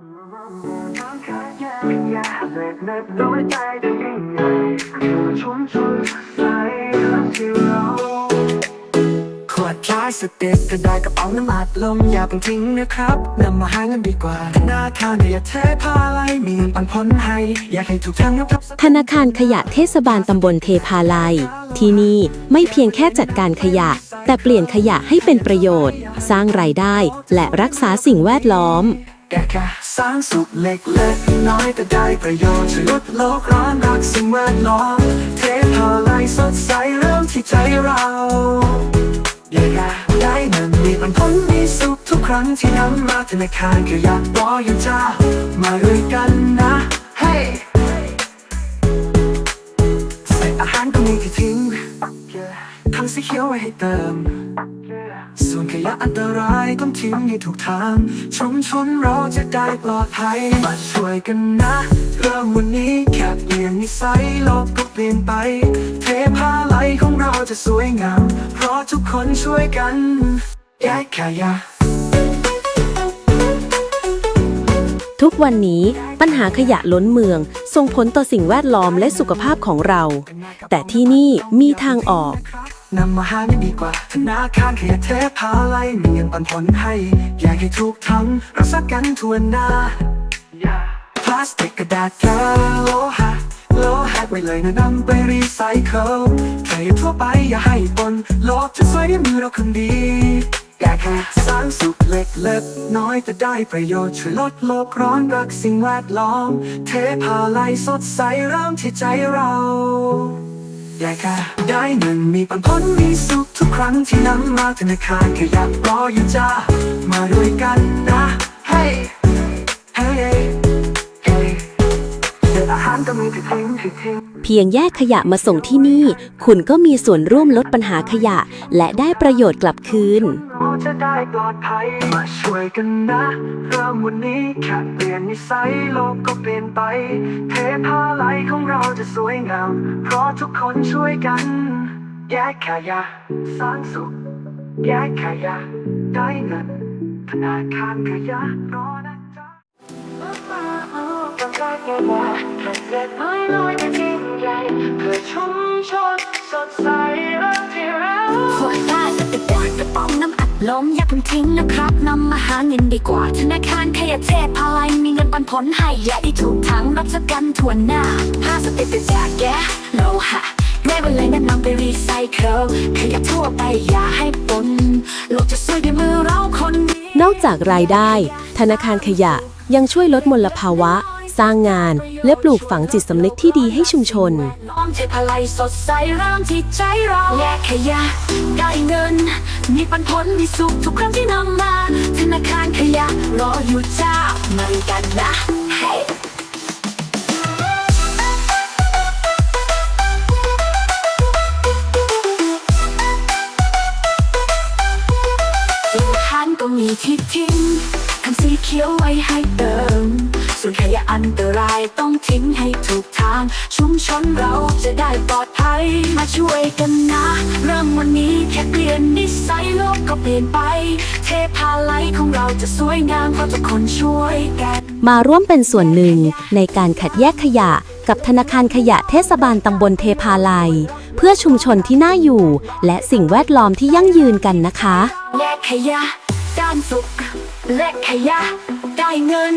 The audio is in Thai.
ขวดพลาสติกกระดาษกระเป๋าน้ำอัดลมอย่าเพิ่งทิ้งนะครับนำมาหาเงินดีกว่า ธนาคารอย่าเทพาไลยมีเงินปันผลให้อยากให้ถูกทางนะครับธนาคารขยะเทศบาลตำบลเทพาลัย ที่นี่ไม่เพียงแค่จัดการขยะ แต่เปลี่ยนขยะให้เป็นประโยชน์ สร้างรายได้และรักษาสิ่งแวดล้อม แก่แค่สร้างสุขเล็กๆน้อยแต่ได้ประโยชน์ช่วยลดโลกร้อนรักสิ่งแวดล้อมเทพาไลยสดใสเริ่มที่ใจเราอยากได้เงินมีปันผลมีสุขทุกครั้งที่นำมาธนาคารก็อยากรออยู่จ้ามาด้วยกันนะเฮ้ใส่อาหารก็มีที่ทิ้งทั้งสีเขียวไว้ให้เติม ส่วนขยะอันตรายต้องทิ้งให้ถูกทาง ชุมชนเราจะได้ปลอดภัย มาช่วยกันนะ เริ่มวันนี้แค่เปลี่ยนนิสัยโลกก็เปลี่ยนไป เทพาไหลของเราจะสวยงาม เพราะทุกคนช่วยกันแยกขยะทุกวันนี้ปัญหาขยะล้นเมือง ส่งผลต่อสิ่งแวดล้อมและสุขภาพของเรา แต่ที่นี่มีทางออก นำมาหาไม่ดีกว่าธนาคารขยะเทพาไลยมีเงินปันผลให้อยากให้ทุกทั้งรักษากันทวนหน้าพลาสติกกระดาษแก้โลหะโลหะไว้เลยนะนำไปรีไซเคิลขยะทั่วไปอย่าให้ปนโลกจะสวยด้วยมือเราคนดีแก่แค่สร้างสุขเล็กๆน้อยแต่ได้ประโยชน์ช่วยลดโลกร้อนรักสิ่งแวดล้อม เทพาไลยสดใสเริ่มที่ใจเรา ยากจะได้เงินมีปันผลมีสุขทุกครั้งที่นำมาธนาคารก็อยากรออยู่จ้า มาด้วยกันนะเฮ้เฮ้เฮ้เดี๋ยวอาหารก็มีที่ทิ้งที่ทิ้งเพียงแยกขยะมาส่งที่นี่ คุณก็มีส่วนร่วมลดปัญหาขยะ และได้ประโยชน์กลับคืน เราจะได้ปลอดภัยมาช่วยกันนะ เริ่มวันนี้แค่เปลี่ยนนิสัยโลกก็เปลี่ยนไป จะสวยงาม เพราะทุกคนช่วยกัน แยกขยะสร้างสุข แยกขยะ ได้เงินธนาคารขยะรอนะจ๊ะเพื่อชุมชนสดใสและที่รักขวดพลาสติกกระป๋องน้ำอัดลมอย่าเพิ่ง ทิ้งนะครับนำมาหาเงินดีกว่า ธนาคารขยะเทพพาลัยมีเงินปันผลให้อย่าได้ถูกทางรับสกันทวนหน้าพลาสติกเป็นจากแก๊สโลหะได้เวลานั้นนำไปรีไซเคิลขยะทั่วไปอย่าให้ปนโลกจะสวยด้วยมือเราคนเดียวนอกจากรายได้ ธนาคารขยะยังช่วยลดมลภาวะ สร้างงาน และปลูกฝังจิตสำนึกที่ดีให้ชุมชนน้อมเทพาลัยสดใสเริ่มที่ใจเราแยกขยะได้เงิน มีปันผลมีสุขทุกครั้งที่นำมา ธนาคารขยะรออยู่จ้ามาด้วยกันนะ Hey ส่วนทานก็มีที่ทิ้งทำสีเขียวไว้ให้เติม ส่วนขยะอันตรายต้องทิ้งให้ถูกทาง ชุมชนเราจะได้ปลอดภัยมาช่วยกันนะ เริ่มวันนี้แค่เปลี่ยนนิสัยโลกก็เปลี่ยนไป เทพาไลของเราจะสวยงามเพราะทุกคนช่วยกัน มาร่วมเป็นส่วนหนึ่งในการคัดแยกขยะ กับธนาคารขยะเทศบาลตำบลเทพาไลเพื่อชุมชนที่น่าอยู่ และสิ่งแวดล้อมที่ยั่งยืนกันนะคะแลกขยะ ด้านสุขแลกขยะ ได้เงิน